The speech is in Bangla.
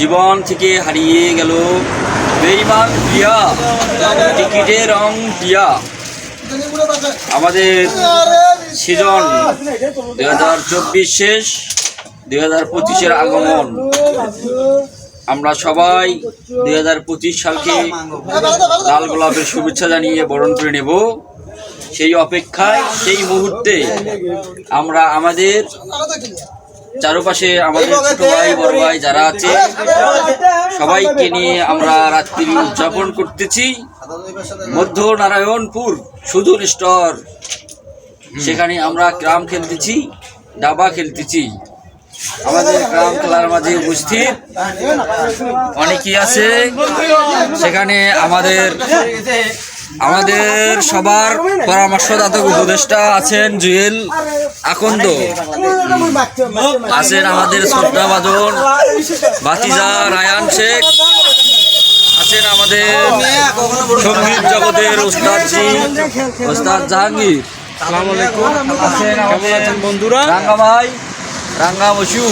জীবন থেকে হারিয়ে গেল। বেইমান প্রিয়া টিকিটের রং প্রিয়া আমাদের সিজন দুই হাজার চব্বিশ শেষ, দুই হাজার পঁচিশের আগমন। আমরা সবাই দুই হাজার পঁচিশ সালকে লাল গোলাপের শুভেচ্ছা জানিয়ে বরণ করে নেব। সেই অপেক্ষায়, সেই মুহূর্তে আমরা আমাদের চারপাশে আমাদের ছোট ভাই বড় ভাই যারা আছে সবাইকে নিয়ে আমরা রাত্রি উদযাপন করতেছি মধ্য নারায়ণপুর সুদূর স্তর সেখানে আমরা গ্রাম খেলতেছি ডাবা খেলতেছি আমাদের গ্রাম খেলার মাঝে উপস্থিত অনেকেই আছে সেখানে আমাদের আমাদের সবার পরামর্শদাতা উপদেষ্টা আছেন জুয়েল আকন্দ। আছেন আমাদের শ্রদ্ধাভাজন বাতিজা রায়ান শেখ। আছেন আমাদের সংগীত জগতের ওস্তাদজি, ওস্তাদ জাহাঙ্গীর। আসসালামু আলাইকুম। আছেন আমাদের বন্ধুরা? রাঙ্গা ভাই, রাঙ্গা বসু।